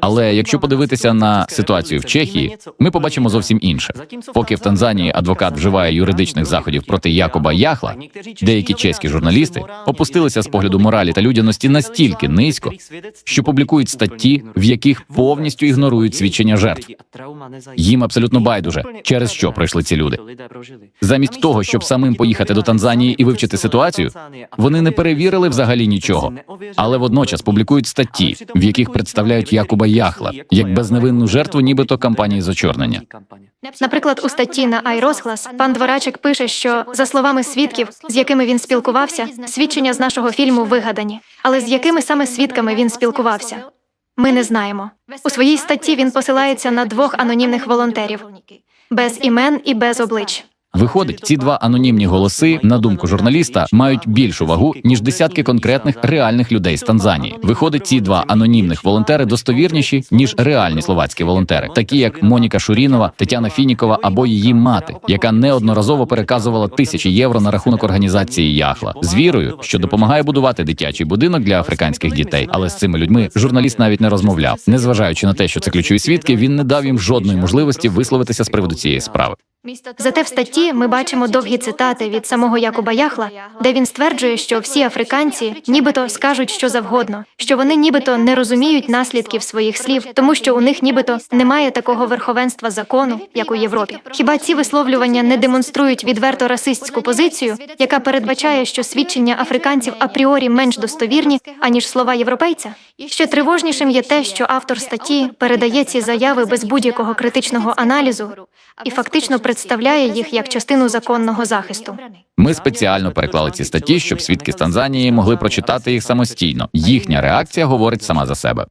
Але якщо подивитися на ситуацію в Чехії, ми побачимо зовсім інше. Поки в Танзанії адвокат вживає юридичних заходів проти Якоба Яхла, деякі чеські журналісти опустилися з погляду моралі та людяності настільки низько, що публікують статті, в яких повністю ігнорують свідчення жертв. Їм абсолютно байдуже, через що пройшли ці люди. Замість того, щоб самим поїхати до Танзанії і вивчити ситуацію, вони не перевірили взагалі нічого, але водночас публікують статті, в яких представляють Якуба Яхла як безневинну жертву, нібито кампанії з очорнення. Наприклад, у статті на iRozglas пан Дворачик пише, що за словами свідків, з якими він спілкувався, свідчення з нашого фільму вигадані. Але з якими саме свідками він спілкувався? Ми не знаємо. У своїй статті він посилається на двох анонімних волонтерів без імен і без облич. Виходить, ці два анонімні голоси, на думку журналіста, мають більшу вагу ніж десятки конкретних реальних людей з Танзанії. Виходить, ці два анонімних волонтери достовірніші ніж реальні словацькі волонтери, такі як Моніка Шурінова, Тетяна Фінікова або її мати, яка неодноразово переказувала тисячі євро на рахунок організації Яхла з вірою, що допомагає будувати дитячий будинок для африканських дітей. Але з цими людьми журналіст навіть не розмовляв. Незважаючи на те, що це ключові свідки, він не дав їм жодної можливості висловитися з приводу цієї справи. Зате в статті ми бачимо довгі цитати від самого Якуба Яхла, де він стверджує, що всі африканці нібито скажуть що завгодно, що вони нібито не розуміють наслідків своїх слів, тому що у них нібито немає такого верховенства закону, як у Європі. Хіба ці висловлювання не демонструють відверто расистську позицію, яка передбачає, що свідчення африканців апріорі менш достовірні аніж слова європейця? Ще тривожнішим є те, що автор статті передає ці заяви без будь-якого критичного аналізу і фактично представляє їх як частину законного захисту. Ми спеціально переклали ці статті, щоб свідки з Танзанії могли прочитати їх самостійно. Їхня реакція говорить сама за себе.